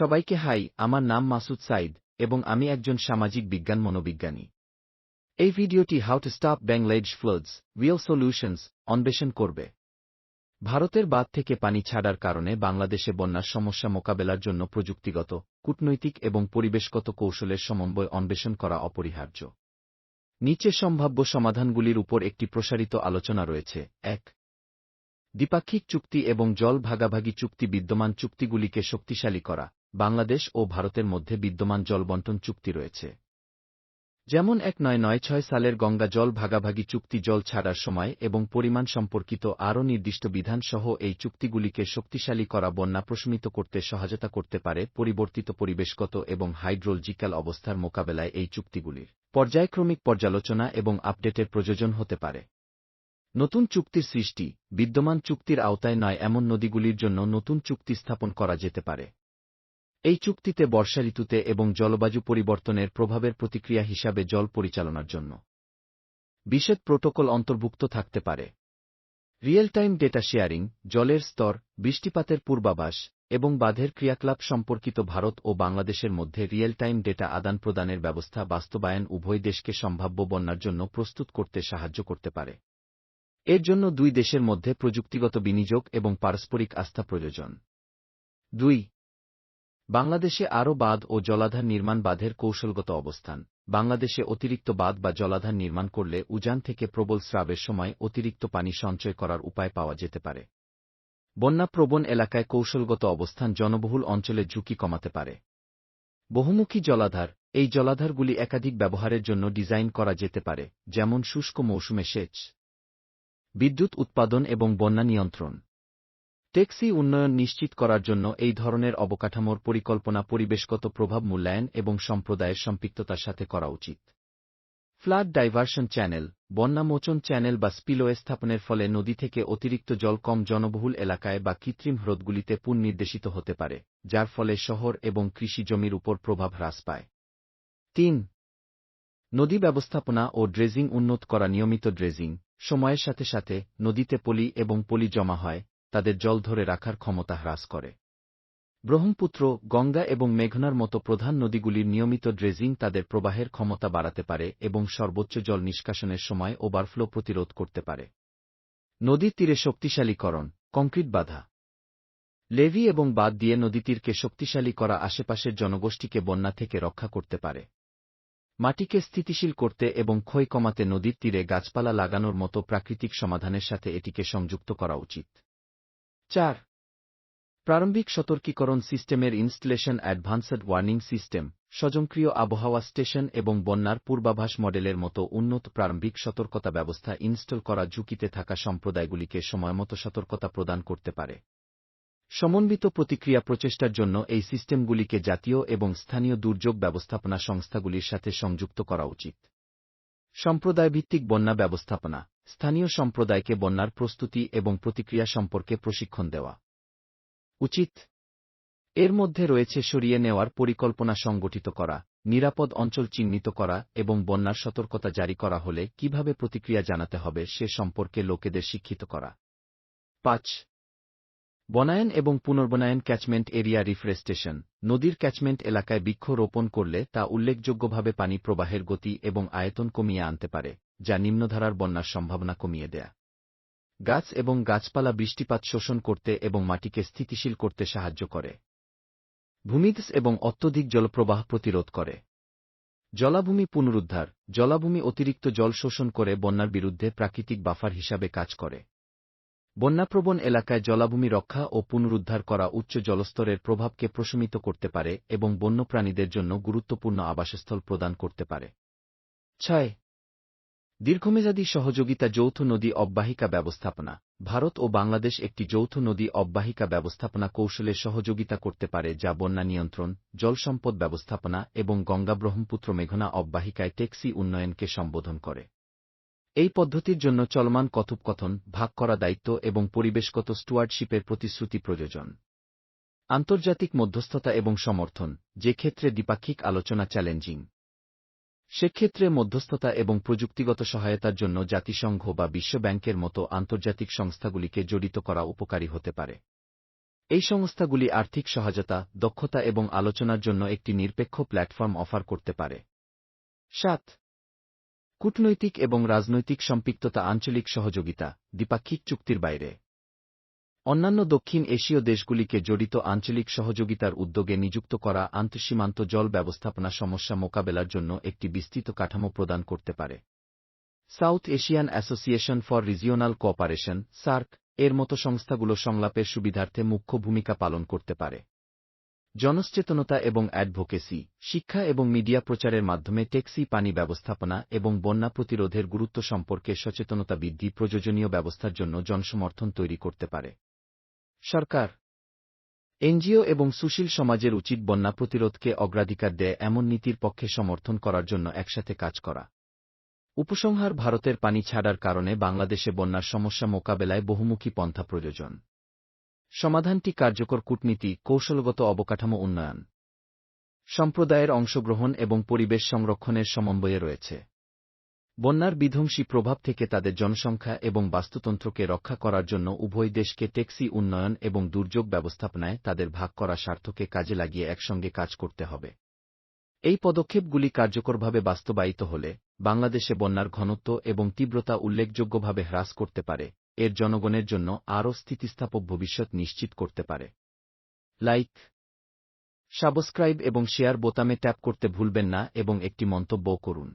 সবাইকে হাই, আমার নাম মাসুদ সাইদ, এবং আমি একজন সামাজিক বিজ্ঞান মনোবিজ্ঞানী। এই ভিডিওটি how to stop Bangladesh floods real solutions অন্বেষণ করবে। ভারতের বাদ থেকে পানি ছাড়ার কারণে বাংলাদেশে বন্যার সমস্যা মোকাবেলার জন্য প্রযুক্তিগত, কূটনৈতিক এবং পরিবেশগত কৌশলের সমন্বয় অন্বেষণ করা অপরিহার্য। নিচে সম্ভাব্য সমাধানগুলির উপর একটি প্রসারিত আলোচনা রয়েছে। এক, দ্বিপাক্ষিক চুক্তি এবং জল ভাগাভাগি চুক্তি বিদ্যমান চুক্তিগুলিকে শক্তিশালী করা। বাংলাদেশ ও ভারতের মধ্যে বিদ্যমান জল বন্টন চুক্তি রয়েছে। যেমন এক নয় নয় ছয় সালের গঙ্গা জল ভাগাভাগি চুক্তি জল ছাড়ার সময় এবং পরিমাণ সম্পর্কিত আরও নির্দিষ্ট বিধান সহ এই চুক্তিগুলিকে শক্তিশালী করা বন্যা প্রশমিত করতে সহায়তা করতে পারে পরিবর্তিত পরিবেশগত এবং হাইড্রোলজিক্যাল অবস্থার মোকাবেলায় এই চুক্তিগুলির পর্যায়ক্রমিক পর্যালোচনা এবং আপডেটের প্রয়োজন হতে পারে। নতুন চুক্তির সৃষ্টি, বিদ্যমান চুক্তির আওতায় নয় এমন নদীগুলির জন্য নতুন চুক্তি স্থাপন করা যেতে পারে। এই চুক্তিতে বর্ষা ঋতুতে এবং জলবায়ু পরিবর্তনের প্রভাবের প্রতিক্রিয়া হিসাবে জল পরিচালনার জন্য। বিশেষ প্রোটোকল অন্তর্ভুক্ত থাকতে পারে। রিয়েল টাইম ডেটা শেয়ারিং, জলের স্তর, বৃষ্টিপাতের পূর্বাভাস এবং বাঁধের ক্রিয়াকলাপ সম্পর্কিত ভারত ও বাংলাদেশের মধ্যে রিয়েল টাইম ডেটা আদান প্রদানের ব্যবস্থা বাস্তবায়ন উভয় দেশকে সম্ভাব্য বন্যার জন্য প্রস্তুত করতে সাহায্য করতে পারে। এর জন্য দুই দেশের মধ্যে প্রযুক্তিগত বিনিয়োগ এবং পারস্পরিক আস্থা প্রয়োজন। দুই বাংলাদেশে আরও বাঁধ ও জলাধার নির্মাণ বাঁধের কৌশলগত অবস্থান। বাংলাদেশে অতিরিক্ত বাঁধ বা জলাধার নির্মাণ করলে উজান থেকে প্রবল স্রাবের সময় অতিরিক্ত পানি সঞ্চয় করার উপায় পাওয়া যেতে পারে। বন্যাপ্রবণ এলাকায় কৌশলগত অবস্থান জনবহুল অঞ্চলে ঝুঁকি কমাতে পারে। বহুমুখী জলাধার, এই জলাধারগুলি একাধিক ব্যবহারের জন্য ডিজাইন করা যেতে পারে, যেমন শুষ্ক মৌসুমে সেচ, বিদ্যুৎ উৎপাদন এবং বন্যা নিয়ন্ত্রণ। ট্যাক্সি উন্নয়ন নিশ্চিত করার জন্য এই ধরনের অবকাঠামোর পরিকল্পনা পরিবেশগত প্রভাব মূল্যায়ন এবং সম্প্রদায়ের সম্পৃক্ততার সাথে করা উচিত। ফ্লাড ডাইভার্সন চ্যানেল বন্যামোচন চ্যানেল বা স্পিলওয়ে স্থাপনের ফলে নদী থেকে অতিরিক্ত জল কম জনবহুল এলাকায় বা কৃত্রিম হ্রদগুলিতে পুনর্নির্দেশিত হতে পারে, যার ফলে শহর এবং কৃষি জমির উপর প্রভাব হ্রাস পায়। তিন, নদী ব্যবস্থাপনা ও ড্রেজিং উন্নত করা নিয়মিত ড্রেজিং, সময়ের সাথে সাথে নদীতে পলি এবং পলি জমা হয় তাদের জল ধরে রাখার ক্ষমতা হ্রাস করে। ব্রহ্মপুত্র, গঙ্গা এবং মেঘনার মতো প্রধান নদীগুলির নিয়মিত ড্রেজিং তাদের প্রবাহের ক্ষমতা বাড়াতে পারে এবং সর্বোচ্চ জল নিষ্কাশনের সময় ওভারফ্লো প্রতিরোধ করতে পারে। নদীর তীরে শক্তিশালীকরণ, কংক্রিট বাধা। লেভি এবং বাদ দিয়ে নদীতীরকে শক্তিশালী করা আশেপাশের জনগোষ্ঠীকে বন্যা থেকে রক্ষা করতে পারে। মাটিকে স্থিতিশীল করতে এবং ক্ষয় কমাতে নদীর তীরে গাছপালা লাগানোর মতো প্রাকৃতিক সমাধানের সাথে এটিকে সংযুক্ত করা উচিত। চার। প্রারম্ভিক সতর্কীকরণ সিস্টেমের ইনস্টলেশন অ্যাডভান্সড ওয়ার্নিং সিস্টেম, স্বজনক্রিয় আবহাওয়া স্টেশন এবং বন্যার পূর্বাভাস মডেলের মতো উন্নত প্রারম্ভিক সতর্কতা ব্যবস্থা ইনস্টল করা ঝুঁকিতে থাকা সম্প্রদায়গুলিকে সময়মতো সতর্কতা প্রদান করতে পারে। সমন্বিত প্রতিক্রিয়া প্রচেষ্টার জন্য এই সিস্টেমগুলিকে জাতীয় এবং স্থানীয় দুর্যোগ ব্যবস্থাপনা সংস্থাগুলির সাথে সংযুক্ত করা উচিত। সম্প্রদায়ভিত্তিক বন্যা ব্যবস্থাপনা স্থানীয় সম্প্রদায়কে বন্যার প্রস্তুতি এবং প্রতিক্রিয়া সম্পর্কে প্রশিক্ষণ দেওয়া। উচিত। এর মধ্যে রয়েছে সরিয়ে নেওয়ার পরিকল্পনা সংগঠিত করা, নিরাপদ অঞ্চল চিহ্নিত করা এবং বন্যার সতর্কতা জারি করা হলে কীভাবে প্রতিক্রিয়া জানাতে হবে সে সম্পর্কে লোকেদের শিক্ষিত করা। পাঁচ বনায়ন এবং পুনর্বনায়ন ক্যাচমেন্ট এরিয়া রিফ্রেস্টেশন। নদীর ক্যাচমেন্ট এলাকায় বৃক্ষ রোপণ করলে তা উল্লেখযোগ্যভাবে পানি প্রবাহের গতি এবং আয়তন কমিয়ে আনতে পারে, যা নিম্নধারার বন্যার সম্ভাবনা কমিয়ে দেয়া। গাছ এবং গাছপালা বৃষ্টিপাত শোষণ করতে এবং মাটিকে স্থিতিশীল করতে সাহায্য করে। ভূমিধস এবং অত্যধিক জলপ্রবাহ প্রতিরোধ করে। জলাভূমি পুনরুদ্ধার। জলাভূমি অতিরিক্ত জল শোষণ করে বন্যার বিরুদ্ধে প্রাকৃতিক বাফার হিসাবে কাজ করে। বন্যাপ্রবণ এলাকায় জলাভূমি রক্ষা ও পুনরুদ্ধার করা উচ্চ জলস্তরের প্রভাবকে প্রশমিত করতে পারে এবং বন্যপ্রাণীদের জন্য গুরুত্বপূর্ণ আবাসস্থল প্রদান করতে পারে। ছয়, দীর্ঘমেয়াদী সহযোগিতা যৌথ নদী অব্যাহিকা ব্যবস্থাপনা। ভারত ও বাংলাদেশ একটি যৌথ নদী অব্যাহিকা ব্যবস্থাপনা কৌশলে সহযোগিতা করতে পারে যা বন্যা নিয়ন্ত্রণ জলসম্পদ ব্যবস্থাপনা এবং গঙ্গা ব্রহ্মপুত্র মেঘনা অব্যাহিকায় টেক্সি উন্নয়নকে সম্বোধন করে। এই পদ্ধতির জন্য চলমান কথোপকথন, ভাগ করা দায়িত্ব এবং পরিবেশগত স্টুয়ার্ডশিপের প্রতিশ্রুতি প্রয়োজন। আন্তর্জাতিক মধ্যস্থতা এবং সমর্থন, যে ক্ষেত্রে দ্বিপাক্ষিক আলোচনা চ্যালেঞ্জিং। সেক্ষেত্রে মধ্যস্থতা এবং প্রযুক্তিগত সহায়তার জন্য জাতিসংঘ বা বিশ্ব ব্যাংকের মতো আন্তর্জাতিক সংস্থাগুলিকে জড়িত করা উপকারী হতে পারে। এই সংস্থাগুলি আর্থিক সহায়তা দক্ষতা এবং আলোচনার জন্য একটি নিরপেক্ষ প্ল্যাটফর্ম অফার করতে পারে। সাত কূটনৈতিক এবং রাজনৈতিক সম্পৃক্ততা আঞ্চলিক সহযোগিতা, দ্বিপাক্ষিক চুক্তির বাইরে। অন্যান্য দক্ষিণ এশীয় দেশগুলিকে জড়িত আঞ্চলিক সহযোগিতার উদ্যোগে নিযুক্ত করা আন্তঃসীমান্ত জল ব্যবস্থাপনা সমস্যা মোকাবেলার জন্য একটি বিস্তৃত কাঠামো প্রদান করতে পারে। South Asian Association for Regional Cooperation, SAARC, এর মতো সংস্থাগুলো সংলাপের সুবিধার্থে মুখ্য ভূমিকা পালন করতে পারে। জনসচেতনতা এবং অ্যাডভোকেসি, শিক্ষা এবং মিডিয়া প্রচারের মাধ্যমে ট্যাক্সি, পানি ব্যবস্থাপনা এবং বন্যা প্রতিরোধের গুরুত্ব সম্পর্কে সচেতনতা বৃদ্ধি প্রয়োজনীয় ব্যবস্থার জন্য জনসমর্থন তৈরি করতে পারে। সরকার এনজিও এবং সুশীল সমাজের উচিত বন্যা প্রতিরোধকে অগ্রাধিকার দেয় এমন নীতির পক্ষে সমর্থন করার জন্য একসাথে কাজ করা। উপসংহার ভারতের পানি ছাড়ার কারণে বাংলাদেশে বন্যার সমস্যা মোকাবেলায় বহুমুখী পন্থা প্রয়োজন। সমাধানটি কার্যকর কূটনীতি, কৌশলগত অবকাঠামো উন্নয়ন, সম্প্রদায়ের অংশগ্রহণ এবং পরিবেশ সংরক্ষণের সমন্বয়ে রয়েছে। বন্যার বিধ্বংসী প্রভাব থেকে তাদের জনসংখ্যা এবং বাস্তুতন্ত্রকে রক্ষা করার জন্য উভয় দেশকে ট্যাক্সি উন্নয়ন এবং দুর্যোগ ব্যবস্থাপনায় তাদের ভাগ করা স্বার্থকে কাজে লাগিয়ে একসঙ্গে কাজ করতে হবে। এই পদক্ষেপগুলি কার্যকরভাবে বাস্তবায়িত হলে বাংলাদেশে বন্যার ঘনত্ব এবং তীব্রতা উল্লেখযোগ্যভাবে হ্রাস করতে পারে। এর জনগণের জন্য আরও স্থিতিস্থাপক ভবিষ্যৎ নিশ্চিত করতে পারে। লাইক, সাবস্ক্রাইব এবং শেয়ার বোতামে ট্যাপ করতে ভুলবেন না এবং একটি মন্তব্য করুন।